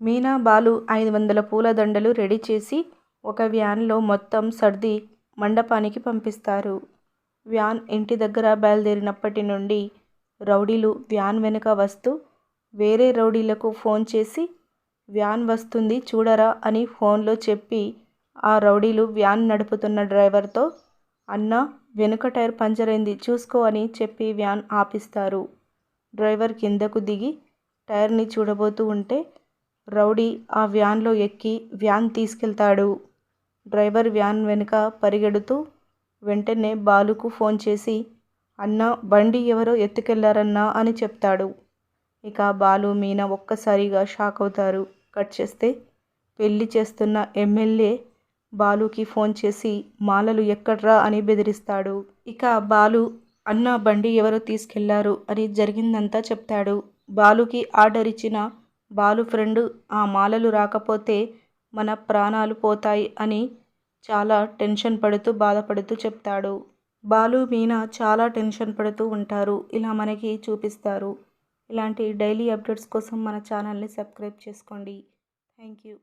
మీనా బాలు ఐదు వందల పూలదండలు రెడీ చేసి ఒక వ్యాన్లో మొత్తం సర్ది మండపానికి పంపిస్తారు. వ్యాన్ ఇంటి దగ్గర బయలుదేరినప్పటి నుండి రౌడీలు వ్యాన్ వెనుక వస్తూ వేరే రౌడీలకు ఫోన్ చేసి వ్యాన్ వస్తుంది చూడరా అని ఫోన్లో చెప్పి ఆ రౌడీలు వ్యాన్ నడుపుతున్న డ్రైవర్తో అన్న వెనుక టైర్ పంచరైంది చూసుకో అని చెప్పి వ్యాన్ ఆపిస్తారు. డ్రైవర్ కిందకు దిగి టైర్ని చూడబోతూ ఉంటే రౌడీ ఆ వ్యాన్లో ఎక్కి వ్యాన్ తీసుకెళ్తాడు. డ్రైవర్ వ్యాన్ వెనుక పరిగెడుతూ వెంటనే బాలుకు ఫోన్ చేసి అన్న బండి ఎవరో ఎత్తుకెళ్ళారన్నా? అని చెప్తాడు. ఇక బాలు మీనా ఒక్కసారిగా షాక్ అవుతారు. కట్ చేస్తే పెళ్ళి చేస్తున్న ఎమ్మెల్యే బాలుకి ఫోన్ చేసి మాలలు ఎక్కడ్రా? అని బెదిరిస్తాడు. ఇక బాలు అన్న బండి ఎవరో తీసుకెళ్ళారు అని జరిగిందంతా చెప్తాడు. బాలుకి ఆర్డర్ ఇచ్చిన బాలు ఫ్రెండ్ ఆ మాలలు రాకపోతే మన ప్రాణాలు పోతాయి అని చాలా టెన్షన్ పడుతూ బాధపడుతూ చెప్తాడు. బాలు మీనా చాలా టెన్షన్ పడుతూ ఉంటారు. ఇలా మనకి చూపిస్తారు. ఇలాంటి డైలీ అప్డేట్స్ కోసం మన ఛానల్ని సబ్స్క్రైబ్ చేసుకోండి. Thank you.